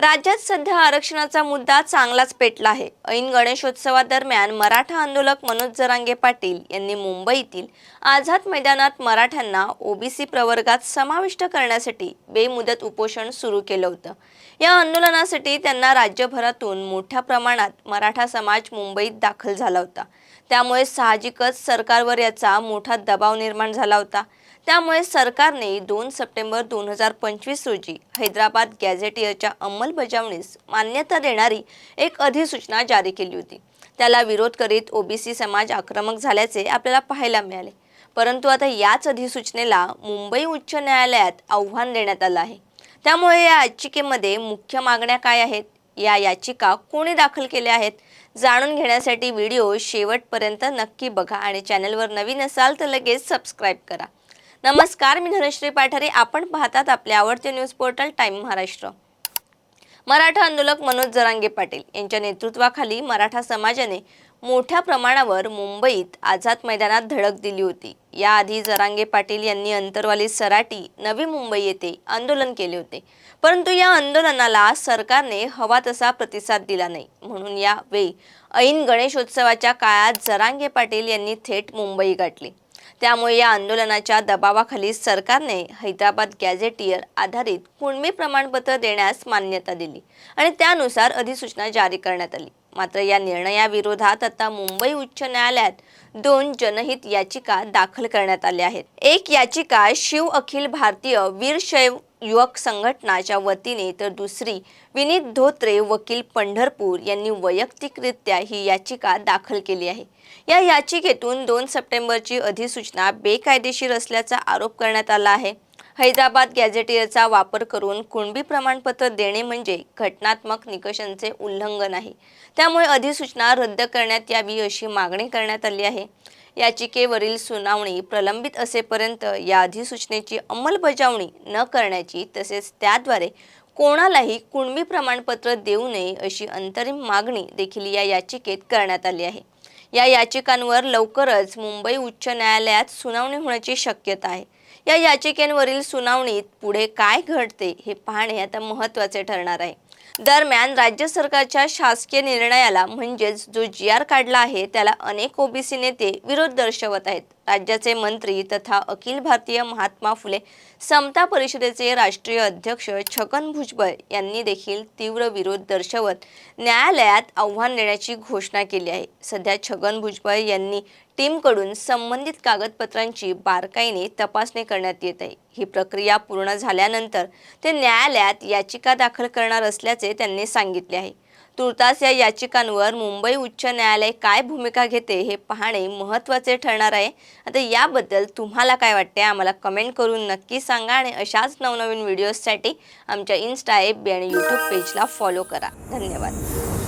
राज्यात सध्या आरक्षणाचा मुद्दा चांगलाच पेटला आहे. ऐन गणेशोत्सवादरम्यान मराठा आंदोलक मनोज जरांगे पाटील यांनी मुंबईतील आझाद मैदानात मराठ्यांना ओबीसी प्रवर्गात समाविष्ट करण्यासाठी बेमुदत उपोषण सुरू केलं होतं. या आंदोलनासाठी त्यांना राज्यभरातून मोठ्या प्रमाणात मराठा समाज मुंबईत दाखल झाला होता. त्यामुळे साहजिकच सरकारवर याचा मोठा दबाव निर्माण झाला होता. त्यामुळे सरकारने दोन सप्टेंबर दोन हजार पंचवीस रोजी हैदराबाद गॅझेटियरच्या अंमलबजावणीस मान्यता देणारी एक अधिसूचना जारी केली होती. त्याला विरोध करीत ओबीसी समाज आक्रमक झाल्याचे आपल्याला पाहायला मिळाले. परंतु आता याच अधिसूचनेला मुंबई उच्च न्यायालयात आव्हान देण्यात आलं आहे. त्यामुळे या याचिकेमध्ये मुख्य मागण्या काय आहेत? या याचिका कोणी दाखल केल्या आहेत? जाणून घेण्यासाठी व्हिडिओ शेवटपर्यंत नक्की बघा आणि चॅनलवर नवीन असाल तर लगेच सबस्क्राईब करा. नमस्कार मी धनश्री पाठारे. आपण पाहतात आपले आवडते news portal time Maharashtra. Maratha आंदोलक मनोज जरांगे पाटील यांच्या नेतृत्वाखाली मराठा समाजाने मोठ्या प्रमाणावर मुंबईत आझाद मैदानात धडक दिली होती. याआधी जरांगे पाटील यांनी अंतरवाली सराटी नवी मुंबई येथे आंदोलन केले होते. परंतु या आंदोलनाला सरकारने हवा तसा प्रतिसाद दिला नाही. म्हणून यावेळी ऐन गणेशोत्सवाच्या काळात जरांगे पाटील यांनी थेट मुंबई गाठली. त्यामुळे या आंदोलनाच्या दबावाखाली सरकारने हैदराबाद गॅझेटियर आधारित कुणबी प्रमाणपत्र देण्यास मान्यता दिली आणि त्यानुसार अधिसूचना जारी करण्यात आली. मात्र या निर्णयाविरोधात आता मुंबई उच्च न्यायालयात दोन जनहित याचिका दाखल करण्यात आल्या आहेत. एक याचिका शिव अखिल भारतीय वीरशैव युवक संघटनाच्या वतीने तर दुसरी विनीत धोत्रे वकील पंढरपूर यांनी वैयक्तिकरित्या ही याचिका दाखल केली आहे. या याचिकेतून दोन सप्टेंबरची अधिसूचना बेकायदेशीर असल्याचा आरोप करण्यात आला आहे. हैदराबाद गॅझेटियरचा वापर करून कुणबी प्रमाणपत्र देणे म्हणजे घटनात्मक निकषांचे उल्लंघन आहे. त्यामुळे अधिसूचना रद्द करण्यात यावी अशी मागणी करण्यात आली आहे. याचिकेवरील सुनावणी प्रलंबित असेपर्यंत या अधिसूचनेची अंमलबजावणी न करण्याची तसेच त्याद्वारे कोणालाही कुणबी प्रमाणपत्र देऊ नये अशी अंतरिम मागणी देखील या याचिकेत करण्यात आली आहे. या याचिकांवर लवकरच मुंबई उच्च न्यायालयात सुनावणी होण्याची शक्यता आहे. या याचिकेवरील सुनावणीत पुढे काय घडते हे पाहणे आता महत्त्वाचे ठरणार आहे. दरम्यान राज्य सरकारच्या शासकीय निर्णयाला म्हणजेच जो जी आर काढला आहे त्याला अनेक ओबीसी नेते विरोध दर्शवत आहेत. राज्याचे मंत्री तथा अखिल भारतीय महात्मा फुले समता परिषदेचे राष्ट्रीय अध्यक्ष छगन भुजबळ यांनी देखील तीव्र विरोध दर्शवत न्यायालयात आव्हान देण्याची घोषणा केली आहे. सध्या छगन भुजबळ यांनी टीमकडून संबंधित कागदपत्रांची बारकाईने तपासणी करण्यात येत आहे. ही प्रक्रिया पूर्ण झाल्यानंतर ते न्यायालयात याचिका दाखल करणार असल्याचे त्यांनी सांगितले आहे. तुर्तास या याचिकांवर मुंबई उच्च न्यायालय काय भूमिका घेते हे पाहणे महत्त्वाचे ठरणार आहे. आता याबद्दल तुम्हाला काय वाटते आम्हाला कमेंट करून नक्की सांगा आणि अशाच नवनवीन व्हिडिओजसाठी आमच्या इन्स्टा एफ बी आणि यूट्यूब पेजला फॉलो करा. धन्यवाद.